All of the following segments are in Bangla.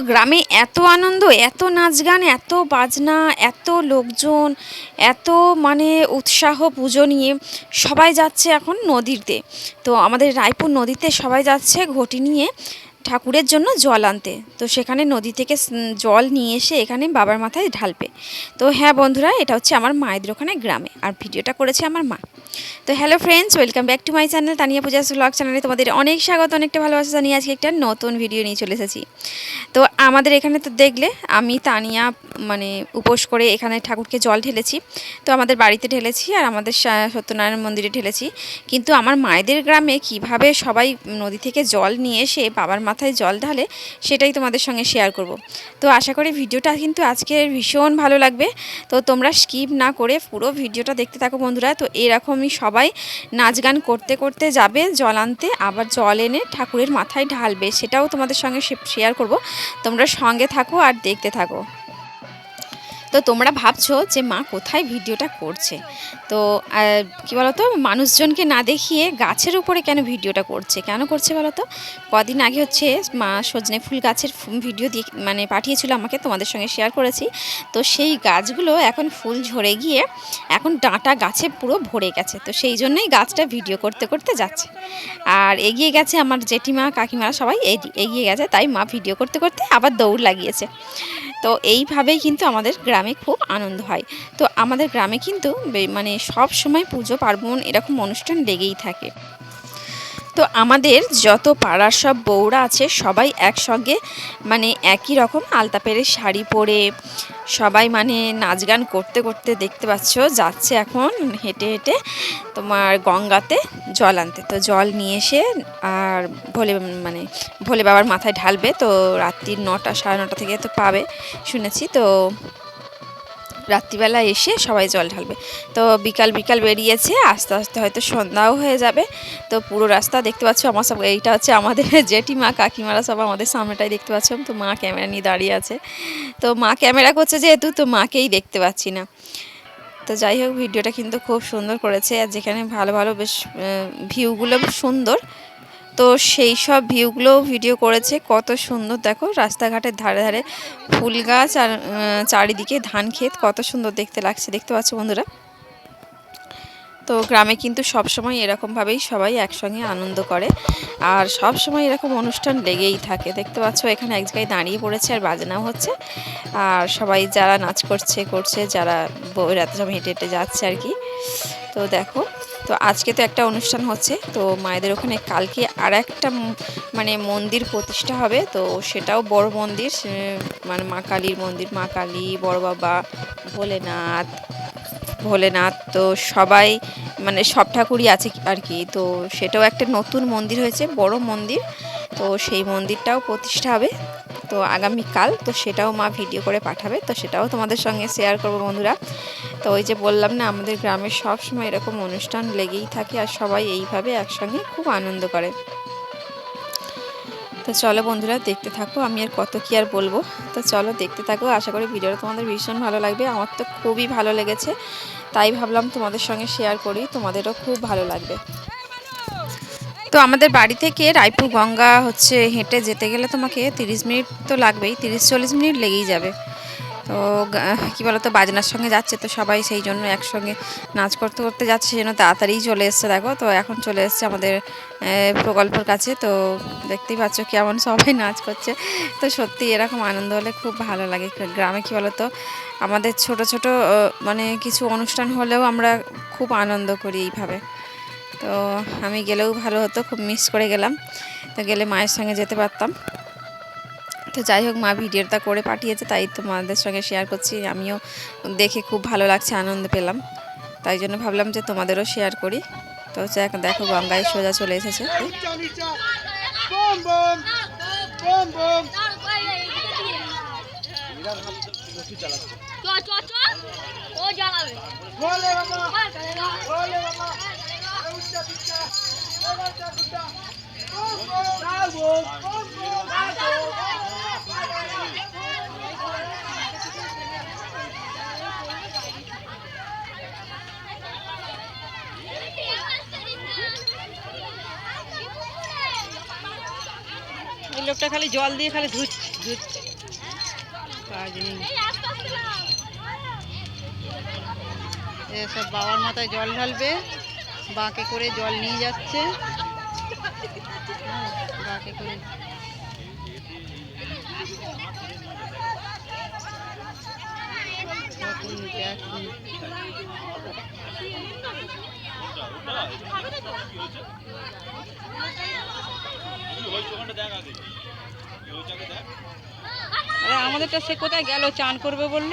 গ্রামে এত আনন্দ, এত নাচ গান, এত বাজনা, এত লোকজন, এত মানে উৎসাহ পুজো নিয়ে সবাই যাচ্ছে এখন নদীতে। তো আমাদের রায়পুর নদীতে সবাই যাচ্ছে ঘটি নিয়ে। ঠাকুরের জন্য জল আনতে। তো সেখানে নদী থেকে জল নিয়ে এসে এখানে বাবার মাথায় ঢালবে। তো হ্যাঁ বন্ধুরা, এটা হচ্ছে আমার মায়েদের ওখানে গ্রামে। আর ভিডিওটা করেছে আমার মা। তো hello friends welcome back to my channel Taniya Puja blog চ্যানেলে তোমাদের অনেক স্বাগত, অনেকটা ভালোবাসা জানিয়ে আজকে একটা নতুন ভিডিও নিয়ে চলে এসেছি। তো আমাদের এখানে তো দেখলে, আমি, তানিয়া মানে উপোস করে এখানে ঠাকুরকে জল ঢেলেছি। তো আমাদের বাড়িতে ঢেলেছি আর আমাদের সত্যনারায়ণ মন্দিরে ঢেলেছি। কিন্তু আমার মায়েদের গ্রামে কীভাবে সবাই নদী থেকে জল নিয়ে এসে বাবার মাথায় জল ঢালে সেটাই তোমাদের সঙ্গে শেয়ার করব। তো আশা করি ভিডিওটা কিন্তু আজকে ভীষণ ভালো লাগবে। তো তোমরা স্কিপ না করে পুরো ভিডিওটা দেখতে থাকো বন্ধুরা। তো এরকমই সবাই নাচ গান করতে করতে যাবে জল আনতে, আবার জল এনে ঠাকুরের মাথায় ঢালবে, সেটাও তোমাদের সঙ্গে শেয়ার করব। তোমরা সঙ্গে থাকো আর দেখতে থাকো। তো তোমরা ভাবছ যে মা কোথায় ভিডিওটা করছে? তো কি বলতো? মানুষজনকে না দেখিয়ে গাছের উপরে কেন ভিডিওটা করছে? কেন করছে বলো তো কদিন আগে হচ্ছে মা সজনে ফুল গাছের ভিডিও দিয়ে মানে পাঠিয়েছিল আমাকে, তোমাদের সঙ্গে শেয়ার করেছি। তো সেই গাছগুলো এখন ফুল ঝরে গিয়ে এখন ডাঁটা গাছে পুরো ভরে গেছে। তো সেই জন্যই গাছটা ভিডিও করতে করতে যাচ্ছে। আর এগিয়ে গেছে আমার জেঠিমা, কাকিমারা সবাই, এগিয়ে গেছে, তাই মা ভিডিও করতে করতে আবার দৌড় লাগিয়েছে। তো এইভাবেই কিন্তু আমাদের গ্রামে খুব আনন্দ হয়। তো আমাদের গ্রামে কিন্তু মানে সব সময় পুজো পার্বণ এরকম অনুষ্ঠান লেগেই থাকে। তো আমাদের যত পাড়ার সব বউরা আছে, সবাই একসঙ্গে মানে একই রকম আলতা পেরে শাড়ি পরে সবাই মানে নাচ গান করতে করতে দেখতে পাচ্ছ, যাচ্ছে এখন হেঁটে হেঁটে তোমার গঙ্গাতে জল আনতে। তো জল নিয়ে এসে আর ভোলে মানে ভোলে বাবার মাথায় ঢালবে, তো রাত্রি নটা, সাড়ে নটা থেকে তো পাবে, শুনেছি। তো রাত্রিবেলা এসে সবাই জল ঢালবে। তো বিকাল বিকাল বেরিয়েছে, আস্তে আস্তে হয়তো সন্ধ্যাও হয়ে যাবে। তো পুরো রাস্তা দেখতে পাচ্ছ আমার সব, এইটা হচ্ছে আমাদের জেঠিমা, কাকিমারা সব আমাদের সামনেটাই দেখতে পাচ্ছ। তো মা ক্যামেরা নিয়ে দাঁড়িয়ে আছে। তো মা ক্যামেরা করছে যেহেতু, তো মাকেই দেখতে পাচ্ছি না। তো যাই হোক, ভিডিওটা কিন্তু খুব সুন্দর করেছে। আর যেখানে ভালো ভালো বেশ ভিউগুলো সুন্দর। তো সেই সব ভিউগুলো ভিডিও করেছে। কত সুন্দর, দেখো রাস্তাঘাটের ধারে ধারে ফুল গাছ আর চারিদিকে ধান ক্ষেত, কত সুন্দর দেখতে লাগছে। দেখতে পাচ্ছ বন্ধুরা? তো গ্রামে কিন্তু সব সময় এরকমভাবেই সবাই একসঙ্গে আনন্দ করে। আর সব সময় এরকম অনুষ্ঠান লেগেই থাকে। দেখতে পাচ্ছ এখানে এক জায়গায় দাঁড়িয়ে পড়েছে আর বাজনাও হচ্ছে। আর সবাই যারা নাচ করছে করছে, যারা রাতে সব হেঁটে হেঁটে যাচ্ছে আর কি। তো দেখো তো আজকে তো একটা অনুষ্ঠান হচ্ছে, তো মায়েদের ওখানে কালকে আর একটা মানে মন্দির প্রতিষ্ঠা হবে, তো সেটাও বড় মন্দির মানে মা কালীর মন্দির, মা কালী, বড় বাবা, ভোলেনাথ ভোলেনাথ, তো সবাই মানে সব ঠাকুরই আছে আর কি, তো সেটাও একটা নতুন মন্দির হয়েছে, বড় মন্দির, তো সেই মন্দিরটাও প্রতিষ্ঠা হবে, তো আগামীকাল, তো সেটাও মা ভিডিও করে পাঠাবে, তো সেটাও তোমাদের সঙ্গে শেয়ার করব বন্ধুরা। তো ওই যে বললাম না, আমাদের গ্রামে সব সময় এরকম অনুষ্ঠান লেগেই থাকে আর সবাই এইভাবে একসঙ্গে খুব আনন্দ করে। তো চলো বন্ধুরা, দেখতে থাকো, আমি আর কত কি আর বলব। তো চলো দেখতে থাকো, আশা করি ভিডিওটা তোমাদের ভীষণ ভালো লাগবে। আমার তো খুবই ভালো লেগেছে, তাই ভাবলাম তোমাদের সঙ্গে শেয়ার করি, তোমাদেরও খুব ভালো লাগবে। তো আমাদের বাড়ি থেকে রায়পুর গঙ্গা হচ্ছে, হেঁটে যেতে গেলে তোমাকে তিরিশ মিনিট তো লাগবেই, তিরিশ চল্লিশ মিনিট লেগেই যাবে। তো কি বলতো, বাজনার সঙ্গে যাচ্ছে তো সবাই, সেই জন্য একসঙ্গে নাচ করতে করতে যাচ্ছে, সেই জন্য তাড়াতাড়ি চলে এসছে, দেখো। তো এখন চলে এসছে আমাদের প্রকল্পের কাছে। তো দেখতেই পাচ্ছ কেমন সবাই নাচ করছে। তো সত্যি এরকম আনন্দ হলে খুব ভালো লাগে। গ্রামে কি বলতো, আমাদের ছোট ছোট মানে কিছু অনুষ্ঠান হলেও আমরা খুব আনন্দ করি এইভাবে। তো আমি গেলেও ভালো হতো, খুব মিস করে গেলাম। তো গেলে মায়ের সঙ্গে যেতে পারতাম। তো যাই হোক মা ভিডিওটা করে পাঠিয়েছে তাই তোমাদের সঙ্গে শেয়ার করছি আমিও দেখে খুব ভালো লাগছে আনন্দ পেলাম তাই জন্য ভাবলাম যে তোমাদেরও শেয়ার করি তো হচ্ছে এখন দেখো গঙ্গায় সোজা চলে এসেছে লোকটা খালি জল দিয়ে খালি ধুচ্ছে ধুচ্ছে। কাজ নেই এসব বাবার মাথায় জল ঢালবে, বাঁকে করে জল নিয়ে যাচ্ছে। আমাদেরটা সে কোথায় গেল? চান করবে বলল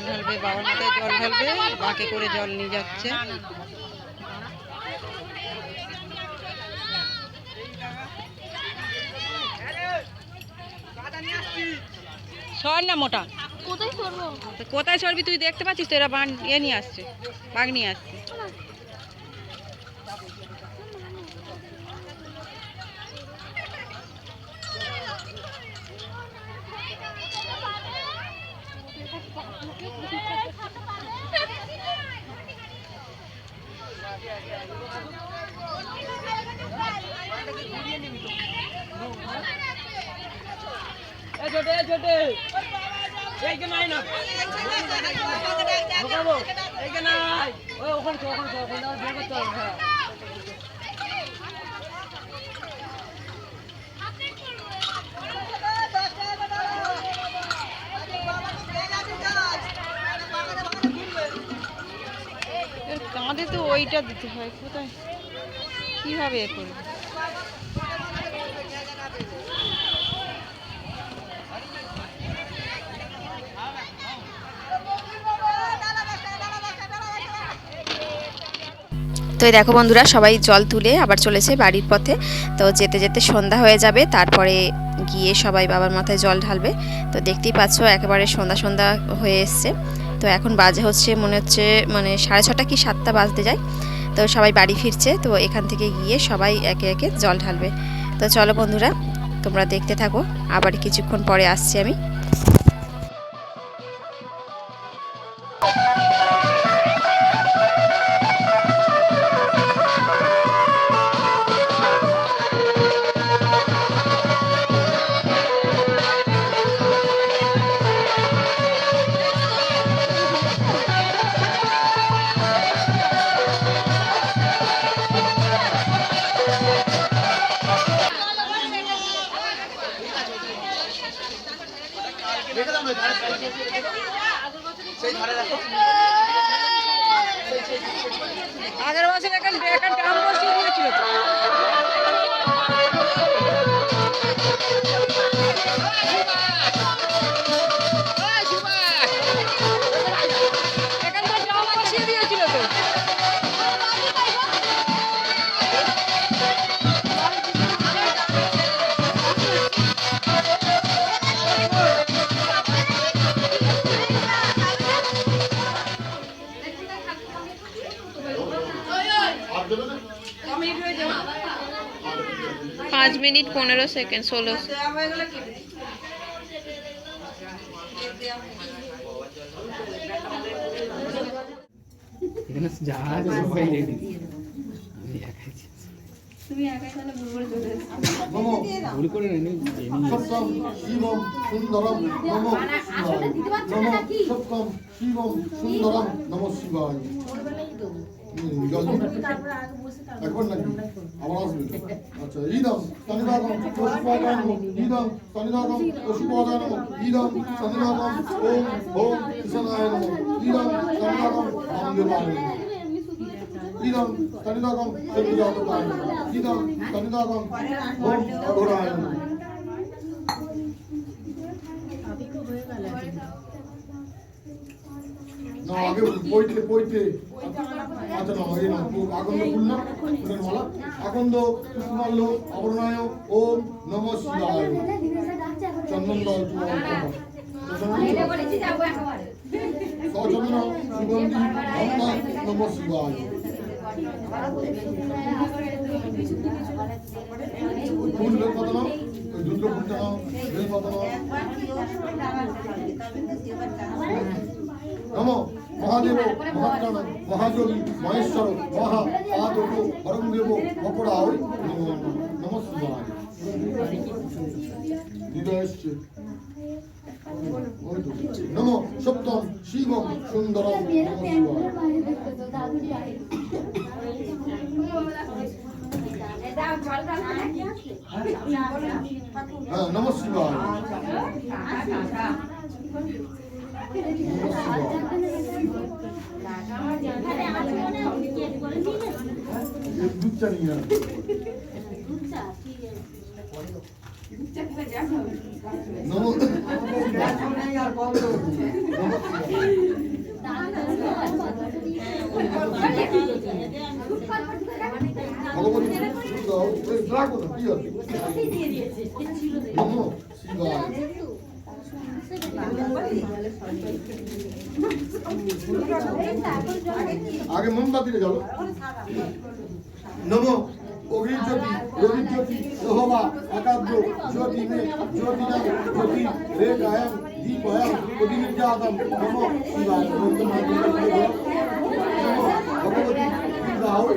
জল ঢালবে বাবার মাথায় জল ঢালবে বাঁকে করে জল নিয়ে যাচ্ছে। সর না মোটা। কোথায় কোথায় সরবি তুই দেখতে পাচ্ছিস তো? এরা বান ইয়ে নিয়ে আসছে বাঘ নিয়ে আসছে এর কাঁধে তো ওইটা দিতে হয় কোথায়? কীভাবে এ করবে? তো এই দেখো বন্ধুরা, সবাই জল তুলে আবার চলেছে বাড়ির পথে। তো যেতে যেতে সন্ধ্যা হয়ে যাবে, তারপরে গিয়ে সবাই বাবার মাথায় জল ঢালবে। তো দেখতেই পাচ্ছ, একেবারে সন্ধ্যা সন্ধ্যা হয়ে এসছে। তো এখন বাজে হচ্ছে, মনে হচ্ছে মানে সাড়ে ছটা কি সাতটা বাজতে যায়। তো সবাই বাড়ি ফিরছে, তো এখান থেকে গিয়ে সবাই একে একে জল ঢালবে। তো চলো বন্ধুরা, তোমরা দেখতে থাকো, আবার কিছুক্ষণ পরে আসছি আমি। পাঁচ মিনিট পনেরো সেকেন্ড ষোলো এখানে যা আছে সবাই রেডি আমি একাই ছি। ভুল করে নেই সত্যম শিবম সুন্দরম নম। নম সত্যম শিবম সুন্দরম নম শিবায়। এখন নাকি? আবার আসবে? আচ্ছা ইদম সনিদাগম পশুপাদানম ইদম সনিদাগম পশুপাদানম ইদম সনিদাগম ওম ওম কৃষ্ণায় নম ইদম সনিদাগম রামদেবায় নমঃ ইদম সনিদাগম সনিদাতকায় নমঃ ইদম সনিদাগম ওম অঘোরায় নমঃ না। আগে পইতে পইতে আচ্ছা না এই না আগন্দ ফুল ফুলের মালা? আগন্দ পুষ্পমাল্য অবরণায় ওম নম শিবায়। চন্দন দল সচন্দন সুগন্ধি অম্বা নম শিবায়। ফুল নমো। মহাদেব মহাত্রাণ মহাযোগী, মহেশ্বর, মহা আদব হরং দেব অপরাও নমস্কার। ওই তো। সপ্তম শিবম সুন্দরম, নমস্কার। হ্যাঁ দুধ চা নিয়ে আছে? শিবায়। আগে মোমবাতিতে গেল নম, অগ্নি জ্যোতি, রবি জ্যোতি, সোহবা একাগ্র জ্যোতি মে, জ্যোতি না জ্যোতি রে গায়ম, দীপয়ম প্রতিবিদ্যাতম নম, শিবায় নম, ভগবতী দুর্গা ওই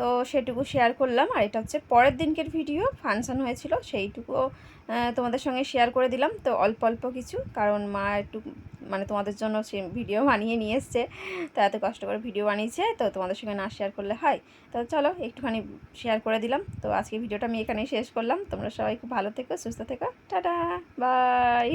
তো সেটুকু শেয়ার করলাম। আর এটা হচ্ছে পরের দিনকের ভিডিও ফাংশন হয়েছিল সেইটুকুও আহ, তোমাদের সঙ্গে শেয়ার করে দিলাম। তো অল্প অল্প কিছু কারণ মা একটু মানে তোমাদের জন্য সে ভিডিও বানিয়ে নিয়ে এসছে। তো এত কষ্ট করে ভিডিও বানিয়েছে তো তোমাদের সঙ্গে না শেয়ার করলে হয়। তো চলো একটুখানি শেয়ার করে দিলাম। তো আজকে ভিডিওটা আমি এখানেই শেষ করলাম। তোমরা সবাই খুব ভালো থেকো সুস্থ থেকো। Tata bye